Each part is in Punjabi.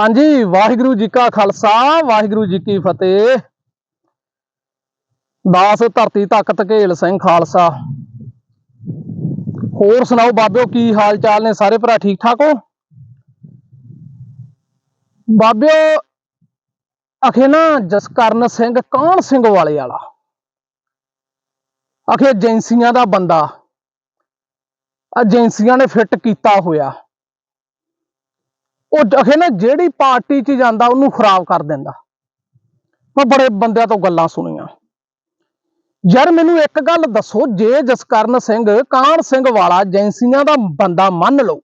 ਹਾਂਜੀ, ਵਾਹਿਗੁਰੂ ਜੀ ਕਾ ਖਾਲਸਾ, ਵਾਹਿਗੁਰੂ ਜੀ ਕੀ ਫਤਿਹ। ਦਾਸ ਧਰਤੀ ਤੱਕ ਧਕੇਲ ਸਿੰਘ ਖਾਲਸਾ। ਹੋਰ ਸੁਣਾਓ ਬਾਬਿਓ, ਕੀ ਹਾਲ ਚਾਲ ਨੇ? ਸਾਰੇ ਭਰਾ ਠੀਕ ਠਾਕ ਹੋ? ਬਾਬਿਓ, ਅਖੇ ਨਾ ਜਸਕਰਨ ਸਿੰਘ ਕਾਹਨ ਸਿੰਘ ਵਾਲੇ ਵਾਲਾ? ਅਖੇ ਏਜੰਸੀਆਂ ਦਾ ਬੰਦਾ। ਏਜੰਸੀਆਂ ਨੇ ਫਿੱਟ ਕੀਤਾ ਹੋਇਆ। ਉਹ ਅਖੇ ਨਾ ਜਿਹੜੀ ਪਾਰਟੀ 'ਚ ਜਾਂਦਾ, ਉਹਨੂੰ ਖਰਾਬ ਕਰ ਦਿੰਦਾ। ਮੈਂ ਬੜੇ ਬੰਦਿਆਂ ਤੋਂ ਗੱਲਾਂ ਸੁਣੀਆਂ। ਯਾਰ ਮੈਨੂੰ ਇੱਕ ਗੱਲ ਦੱਸੋ, ਜੇ ਜਸਕਰਨ ਸਿੰਘ ਕਾਹਨ ਸਿੰਘ ਵਾਲਾ ਏਜੰਸੀਆਂ ਦਾ ਬੰਦਾ ਮੰਨ ਲਓ,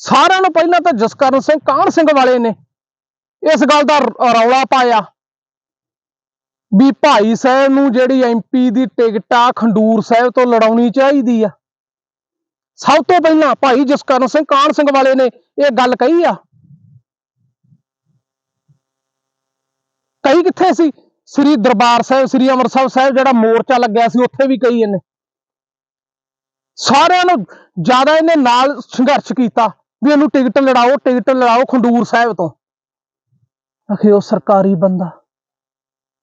ਸਾਰਿਆਂ ਨੂੰ ਪਹਿਲਾਂ ਤਾਂ ਜਸਕਰਨ ਸਿੰਘ ਕਾਹਨ ਸਿੰਘ ਵਾਲੇ ਨੇ ਇਸ ਗੱਲ ਦਾ ਰੌਲਾ ਪਾਇਆ ਵੀ ਭਾਈ ਸਾਹਿਬ ਨੂੰ ਜਿਹੜੀ ਐਮਪੀ ਦੀ ਟਿਕਟ ਆ ਖੰਡੂਰ ਸਾਹਿਬ ਤੋਂ ਲੜਾਉਣੀ ਚਾਹੀਦੀ ਆ। ਸਭ ਤੋਂ ਪਹਿਲਾਂ ਭਾਈ ਜਸਕਰਨ ਸਿੰਘ, ਕਾਹਨ ਸਿੰਘ ਵਾਲੇ ਨੇ ਇਹ ਗੱਲ ਕਹੀ ਆ? ਕਹੀ ਕਿੱਥੇ ਸੀ? ਸ੍ਰੀ ਦਰਬਾਰ ਸਾਹਿਬ, ਸ੍ਰੀ ਅੰਮ੍ਰਿਤਸਰ ਸਾਹਿਬ ਜਿਹੜਾ ਮੋਰਚਾ ਲੱਗਿਆ ਸੀ, ਉੱਥੇ ਵੀ ਕਹੀ ਇਹਨੇ। ਸਾਰਿਆਂ ਨੂੰ ਜ਼ਿਆਦਾ ਇਹਨੇ ਨਾਲ ਸੰਘਰਸ਼ ਕੀਤਾ ਵੀ ਇਹਨੂੰ ਟਿਕਟ ਲੜਾਓ ਟਿਕਟ ਲੜਾਓ ਖੰਡੂਰ ਸਾਹਿਬ ਤੋਂ। ਅਖੇ ਉਹ ਸਰਕਾਰੀ ਬੰਦਾ,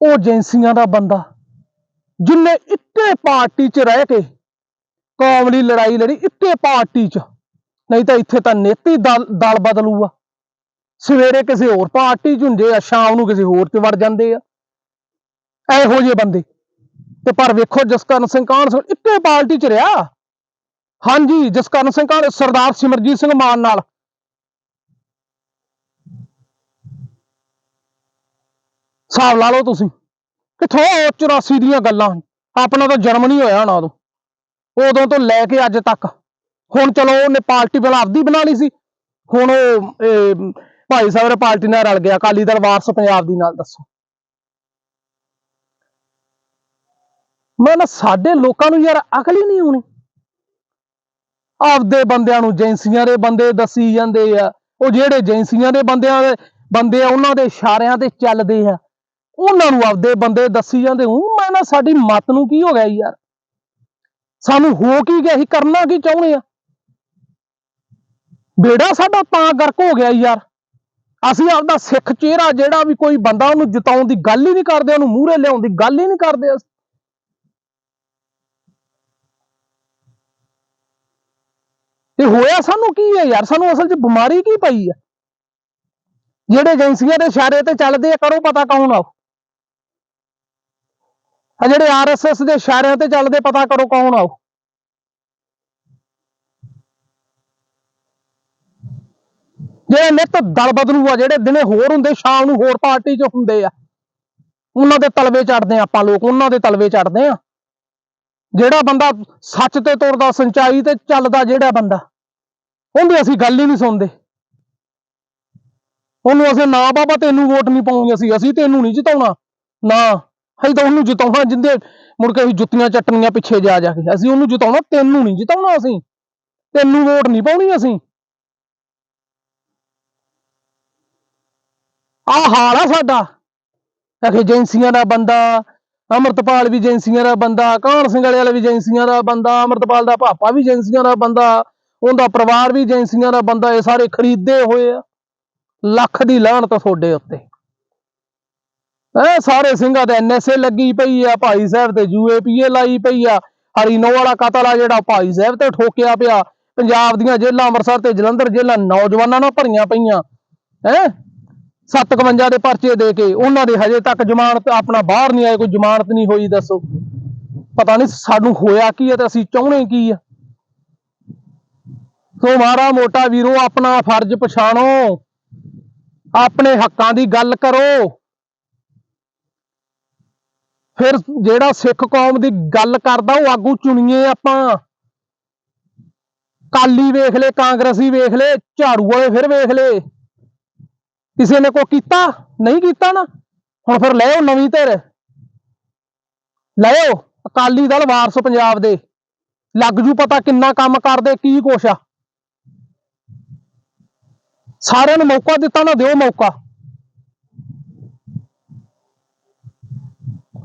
ਉਹ ਏਜੰਸੀਆਂ ਦਾ ਬੰਦਾ, ਜਿੰਨੇ ਇੱਕੇ ਪਾਰਟੀ 'ਚ ਰਹਿ ਕੇ ਕੌਮ ਲਈ ਲੜਾਈ ਲੜੀ ਇੱਕੇ ਪਾਰਟੀ 'ਚ। ਨਹੀਂ ਤਾਂ ਇੱਥੇ ਤਾਂ ਨੇਤੀ ਦਲ ਦਲ ਬਦਲੂਗਾ। ਸਵੇਰੇ ਕਿਸੇ ਹੋਰ ਪਾਰਟੀ 'ਚ ਹੁੰਦੇ ਆ, ਸ਼ਾਮ ਨੂੰ ਕਿਸੇ ਹੋਰ 'ਚ ਵੜ ਜਾਂਦੇ ਆ। ਇਹੋ ਜਿਹੇ ਬੰਦੇ। ਤੇ ਪਰ ਵੇਖੋ ਜਸਕਰਨ ਸਿੰਘ ਕਾਹਨ ਸਿੰਘ ਇੱਕੇ ਪਾਰਟੀ 'ਚ ਰਿਹਾ। ਹਾਂਜੀ, ਜਸਕਰਨ ਸਿੰਘ ਕਾਹਨ, ਸਰਦਾਰ ਸਿਮਰਜੀਤ ਸਿੰਘ ਮਾਨ ਨਾਲ। ਹਿਸਾਬ ਲਾ ਲਓ ਤੁਸੀਂ। ਕਿਥੋਂ 84 ਦੀਆਂ ਗੱਲਾਂ। ਆਪਣਾ ਤਾਂ ਜਨਮ ਨਹੀਂ ਹੋਇਆ ਨਾ ਉਦੋਂ ਉਦੋਂ ਤੋਂ ਲੈ ਕੇ ਅੱਜ ਤੱਕ। ਹੁਣ ਚਲੋ ਉਹਨੇ ਪਾਰਟੀ ਬਣਾ ਆਪਦੀ ਬਣਾ ਲਈ ਸੀ। ਹੁਣ ਉਹ ਇਹ, ਭਾਈ ਸਾਹਿਬ ਨੇ ਪਾਰਟੀ ਨਾਲ ਰਲ ਗਿਆ। ਅਕਾਲੀ ਦਲ ਵਾਰਸ ਪੰਜਾਬ ਦੀ ਨਾਲ ਦੱਸੋ। ਮੈਂ ਨਾ ਸਾਡੇ ਲੋਕਾਂ ਨੂੰ ਯਾਰ ਅਕਲ ਹੀ ਨਹੀਂ ਆਉਣੀ। ਆਪਦੇ ਬੰਦਿਆਂ ਨੂੰ ਏਜੰਸੀਆਂ ਦੇ ਬੰਦੇ ਦੱਸੀ ਜਾਂਦੇ ਆ। ਉਹ ਜਿਹੜੇ ਏਜੰਸੀਆਂ ਦੇ ਬੰਦਿਆਂ ਦੇ ਬੰਦੇ ਆ ਉਹਨਾਂ ਦੇ ਇਸ਼ਾਰਿਆਂ ਤੇ ਚੱਲਦੇ ਆ। ਉਹਨਾਂ ਨੂੰ ਆਪਦੇ ਬੰਦੇ ਦੱਸੀ ਜਾਂਦੇ। ਹੂੰ ਮੈਂ ਨਾ ਸਾਡੀ ਮਤ ਨੂੰ ਕੀ ਹੋ ਗਿਆ ਯਾਰ? ਸਾਨੂੰ ਹੋ ਕੀ ਗਿਆ ਅਸੀਂ ਕਰਨਾ ਕੀ ਚਾਹੁੰਦੇ ਆ? ਬੇੜਾ ਸਾਡਾ ਤਾਂ ਗਰਕ ਹੋ ਗਿਆ ਯਾਰ। ਅਸੀਂ ਆਪਦਾ ਸਿੱਖ ਚਿਹਰਾ ਜਿਹੜਾ ਵੀ ਕੋਈ ਬੰਦਾ ਉਹਨੂੰ ਜਿਤਾਉਣ ਦੀ ਗੱਲ ਹੀ ਨਹੀਂ ਕਰਦੇ, ਉਹਨੂੰ ਮੂਹਰੇ ਲਿਆਉਣ ਦੀ ਗੱਲ ਹੀ ਨਹੀਂ ਕਰਦੇ ਅਸੀਂ। ਤੇ ਹੋਇਆ ਸਾਨੂੰ ਕੀ ਹੈ ਯਾਰ? ਸਾਨੂੰ ਅਸਲ 'ਚ ਬਿਮਾਰੀ ਕੀ ਪਈ ਆ? ਜਿਹੜੇ ਏਜੰਸੀਆਂ ਦੇ ਇਸ਼ਾਰੇ ਤੇ ਚੱਲਦੇ ਆ, ਕਰੋ ਪਤਾ ਕੌਣ ਆ ਆ ਜਿਹੜੇ ਆਰਐਸਐਸ ਦੇ ਇਸ਼ਾਰਿਆਂ ਤੇ ਚੱਲਦੇ, ਪਤਾ ਕਰੋ ਕੌਣ ਆ ਉਹ। ਜਿਹੜੇ ਨਿੱਤ ਦਲ ਬਦਲੂ ਆ, ਜਿਹੜੇ ਦਿਨੇ ਹੋਰ ਹੁੰਦੇ, ਸ਼ਾਮ ਨੂੰ ਹੋਰ ਪਾਰਟੀ 'ਚ ਹੁੰਦੇ ਆ। ਉਹਨਾਂ ਦੇ ਤਲਵੇ ਚੜਦੇ ਆਪਾਂ ਲੋਕ, ਉਹਨਾਂ ਦੇ ਤਲਵੇ ਚੜਦੇ ਆ। ਜਿਹੜਾ ਬੰਦਾ ਸੱਚ ਤੇ ਤੁਰਦਾ, ਸੰਚਾਈ ਤੇ ਚੱਲਦਾ, ਜਿਹੜਾ ਬੰਦਾ। ਉਹਦੀ ਅਸੀਂ ਗੱਲ ਹੀ ਨਹੀਂ ਸੁਣਦੇ। ਉਹਨੂੰ ਅਸੀਂ ਨਾ, ਬਾਬਾ ਤੈਨੂੰ ਵੋਟ ਨਹੀਂ ਪਾਉਣੀ ਅਸੀਂ ਅਸੀਂ ਤੈਨੂੰ ਨਹੀਂ ਜਿਤਾਉਣਾ। ਨਾ। ਅਸੀਂ ਤਾਂ ਉਹਨੂੰ ਜਿਤਾਉਣਾ, ਜਿੰਦੇ ਮੁੜ ਕੇ ਅਸੀਂ ਜੁੱਤੀਆਂ ਚੱਟਣੀਆਂ ਪਿੱਛੇ ਜਾ ਜਾ ਕੇ। ਅਸੀਂ ਉਹਨੂੰ ਜਿਤਾਉਣਾ, ਤੈਨੂੰ ਨਹੀਂ ਜਿਤਾਉਣਾ ਅਸੀਂ। ਤੈਨੂੰ ਵੋਟ ਨਹੀਂ ਪਾਉਣੀ ਅਸੀਂ। ਆਹ ਹਾਲ ਆ ਸਾਡਾ। ਅਖੇ ਏਜੰਸੀਆਂ ਦਾ ਬੰਦਾ, ਅਮਰਤਪਾਲ ਵੀ ਏਜੰਸੀਆਂ ਦਾ ਬੰਦਾ, ਕਾਹਨ ਸਿੰਘ ਵਾਲੇ ਵਾਲਾ ਵੀ ਏਜੰਸੀਆਂ ਦਾ ਬੰਦਾ, ਅਮਰਤਪਾਲ ਦਾ ਪਾਪਾ ਵੀ ਏਜੰਸੀਆਂ ਦਾ ਬੰਦਾ, ਉਹਦਾ ਪਰਿਵਾਰ ਵੀ ਏਜੰਸੀਆਂ ਦਾ ਬੰਦਾ, ਇਹ ਸਾਰੇ ਖਰੀਦੇ ਹੋਏ ਆ। ਲੱਖ ਦੀ ਲਾਹਣ ਤਾਂ ਤੁਹਾਡੇ ਉੱਤੇ। ਐ ਸਾਰੇ ਸਿੰਘਾਂ ਦੇ ਐਨਐਸਏ ਲੱਗੀ ਪਈ ਆ, ਭਾਈ ਸਾਹਿਬ ਤੇ ਯੂਏਪੀਏ ਲਾਈ ਪਈ ਆ। ਹਰੀਨੋ ਵਾਲਾ ਕਤਲ ਆ ਜਿਹੜਾ, ਭਾਈ ਸਾਹਿਬ ਤੇ ਠੋਕਿਆ ਪਿਆ। ਪੰਜਾਬ ਦੀਆਂ ਜੇਲ੍ਹਾਂ, ਅੰਮ੍ਰਿਤਸਰ ਤੇ ਜਲੰਧਰ ਜੇਲ੍ਹਾਂ ਨੌਜਵਾਨਾਂ ਨਾਲ ਭਰੀਆਂ ਪਈਆਂ। ਹੈ? 57 ਦੇ ਪਰਚੇ ਦੇ ਕੇ ਉਹਨਾਂ ਦੇ ਹਜੇ ਤੱਕ ਜ਼ਮਾਨਤ, ਆਪਣਾ ਬਾਹਰ ਨਹੀਂ ਆਏ, ਕੋਈ ਜ਼ਮਾਨਤ ਨਹੀਂ ਹੋਈ, ਦੱਸੋ। ਪਤਾ ਨਹੀਂ ਸਾਨੂੰ ਹੋਇਆ ਕੀ ਹੈ ਤੇ ਅਸੀਂ ਚਾਹੁੰਦੇ ਕੀ ਆ। ਸੋ ਮਾਰਾ ਮੋਟਾ ਵੀਰੋ, ਆਪਣਾ ਫਰਜ਼ ਪਛਾਣੋ। ਆਪਣੇ ਹੱਕਾਂ ਦੀ ਗੱਲ ਕਰੋ। ਫਿਰ ਜਿਹੜਾ ਸਿੱਖ ਕੌਮ ਦੀ ਗੱਲ ਕਰਦਾ, ਉਹ ਆਗੂ ਚੁਣੀਏ ਆਪਾਂ। ਕਾਲੀ ਵੇਖ ਲੈ, ਕਾਂਗਰਸੀ ਵੇਖ ਲੈ, ਝਾੜੂ ਵਾਲੇ ਫਿਰ ਵੇਖ ਲੈ। ਕਿਸੇ ਨੇ ਕੋ ਕੀਤਾ? ਨਹੀਂ ਕੀਤਾ ਨਾ। ਹੁਣ ਫਿਰ ਲੈ ਨਵੀਂ ਧਿਰ। ਲੈ ਅਕਾਲੀ ਦਲ ਵਾਰਸ ਪੰਜਾਬ ਦੇ। ਲੱਗ ਜੂ ਪਤਾ ਕਿੰਨਾ ਕੰਮ ਕਰਦੇ, ਕੀ ਕੁਛ ਆ। ਸਾਰਿਆਂ ਨੂੰ ਮੌਕਾ ਦਿੱਤਾ ਨਾ, ਦਿਓ ਮੌਕਾ।